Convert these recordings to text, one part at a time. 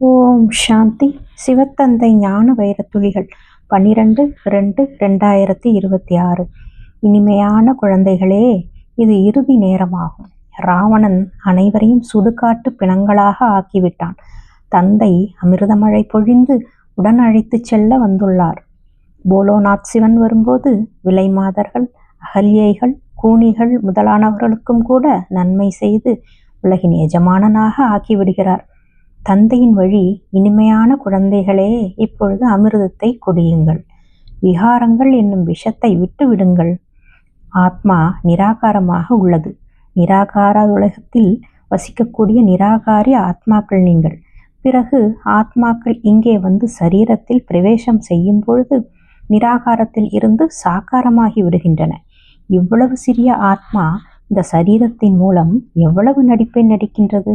ஓம் சாந்தி. சிவத்தந்தை ஞான வைரத்துளிகள் பன்னிரண்டு ரெண்டு ரெண்டாயிரத்தி இருபத்தி ஆறு இனிமையான குழந்தைகளே இது இறுதி நேரமாகும். ராவணன் அனைவரையும் சுடுகாட்டு பிணங்களாக ஆக்கிவிட்டான். தந்தை அமிர்தமழை பொழிந்து உடன் அழைத்துச் செல்ல வந்துள்ளார். போலோநாத் சிவன் வரும்போது விலைமாதர்கள் அகல்யைகள் கூணிகள் முதலானவர்களுக்கும் கூட நன்மை செய்து உலகின் எஜமானனாக ஆக்கிவிடுகிறார். தந்தையின் வழி இனிமையான குழந்தைகளே இப்பொழுது அமிர்தத்தை குடியுங்கள். விகாரங்கள் என்னும் விஷத்தை விட்டு விடுங்கள் ஆத்மா நிராகாரமாக உள்ளது. நிராகார உலகத்தில் வசிக்கக்கூடிய நிராகாரி ஆத்மாக்கள் நீங்கள். பிறகு ஆத்மாக்கள் இங்கே வந்து சரீரத்தில் பிரவேசம் செய்யும் பொழுது நிராகாரத்தில் இருந்து சாக்காரமாகி விடுகின்றன. இவ்வளவு சிறிய ஆத்மா இந்த சரீரத்தின் மூலம் எவ்வளவு நடிப்பை நடிக்கின்றது?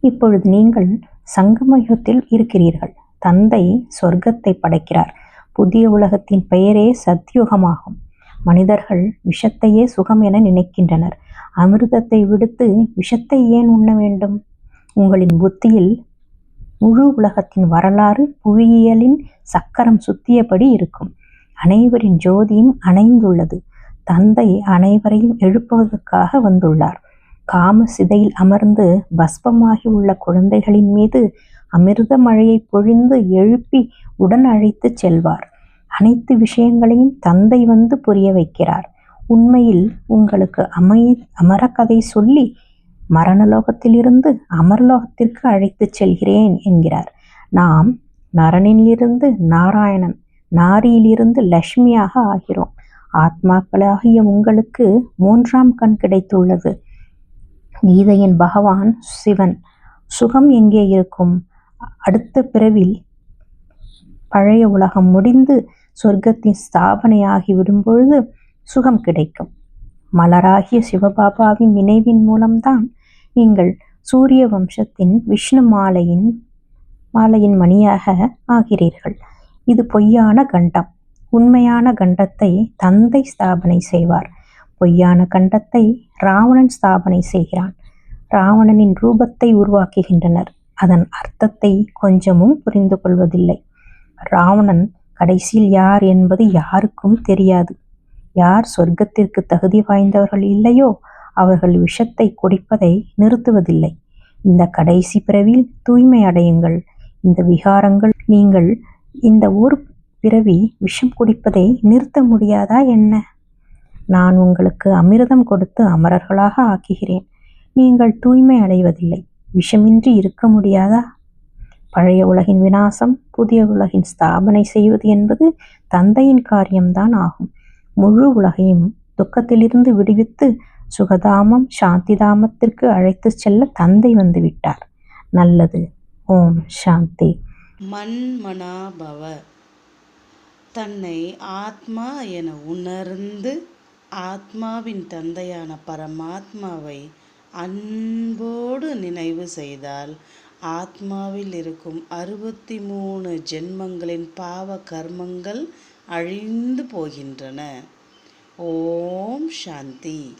இப்பொழுது நீங்கள் சங்கமயுகத்தில் இருக்கிறீர்கள். தந்தை சொர்க்கத்தை படைக்கிறார். புதிய உலகத்தின் பெயரே சத்யுகமாகும். மனிதர்கள் விஷத்தையே சுகம் என நினைக்கின்றனர். அமிர்தத்தை விடுத்து விஷத்தை ஏன் உண்ண வேண்டும்? உங்களின் புத்தியில் முழு உலகத்தின் வரலாறு புவியியலின் சக்கரம் சுத்தியபடி இருக்கும். அனைவரின் ஜோதியும் அணைந்துள்ளது. தந்தை அனைவரையும் எழுப்புவதற்காக வந்துள்ளார். காம சிதையில் அமர்ந்து பஸ்பமாகி உள்ள குழந்தைகளின் மீது அமிர்த மழையை பொழிந்து எழுப்பி உடன் அழைத்து செல்வார். அனைத்து விஷயங்களையும் தந்தை வந்து புரிய வைக்கிறார். உண்மையில் உங்களுக்கு அமை அமரக்கதை சொல்லி மரணலோகத்திலிருந்து அமர்லோகத்திற்கு அழைத்துச் செல்கிறேன் என்கிறார். நாம் நரனிலிருந்து நாராயணன் நாரியிலிருந்து லக்ஷ்மியாக ஆகிறோம். ஆத்மாக்களாகிய உங்களுக்கு மூன்றாம் கண் கிடைத்துள்ளது. கீதையின் பகவான் சிவன். சுகம் எங்கே இருக்கும்? அடுத்த பிறவில் பழைய உலகம் முடிந்து சொர்க்கத்தின் ஸ்தாபனையாகி விடும்பொழுது சுகம் கிடைக்கும். மலராகிய சிவபாபாவின் நினைவின் மூலம்தான் நீங்கள் சூரிய வம்சத்தின் விஷ்ணு மாலையின் மாலையின் மணியாக ஆகிறீர்கள். இது பொய்யான கண்டம். உண்மையான கண்டத்தை தந்தை ஸ்தாபனை செய்வார். பொய்யான கண்டத்தை ராவணன் ஸ்தாபனை செய்கிறான். ராவணனின் ரூபத்தை உருவாக்குகின்றனர். அதன் அர்த்தத்தை கொஞ்சமும் புரிந்து கொள்வதில்லை. ராவணன் கடைசியில் யார் என்பது யாருக்கும் தெரியாது. யார் சொர்க்கத்திற்கு தகுதி வாய்ந்தவர்கள் இல்லையோ அவர்கள் விஷத்தை குடிப்பதை நிறுத்துவதில்லை. இந்த கடைசி பிறவியில் தூய்மை அடையுங்கள். இந்த விகாரங்கள் நீங்கள் இந்த ஒரு பிறவி விஷம் குடிப்பதை நிறுத்த முடியாதா என்ன? நான் உங்களுக்கு அமிர்தம் கொடுத்து அமரர்களாக ஆக்குகிறேன். நீங்கள் தூய்மை அடைவதில்லை. விஷமின்றி இருக்க முடியாதா? பழைய உலகின் வினாசம் புதிய உலகின் ஸ்தாபனை செய்வது என்பது தந்தையின் காரியம்தான் ஆகும். முழு உலகையும் துக்கத்திலிருந்து விடுவித்து சுகதாமம் சாந்திதாமத்திற்கு அழைத்து செல்ல தந்தை வந்து விட்டார் நல்லது. ஓம் சாந்தி. மன்மனாபவ. தன்னை ஆத்மா என உணர்ந்து ஆத்மாவின் தந்தையான பரமாத்மாவை அன்போடு நினைவு செய்தால் ஆத்மாவில் இருக்கும் அறுபத்தி மூணு ஜென்மங்களின் பாவ கர்மங்கள் அழிந்து போகின்றன. ஓம் சாந்தி.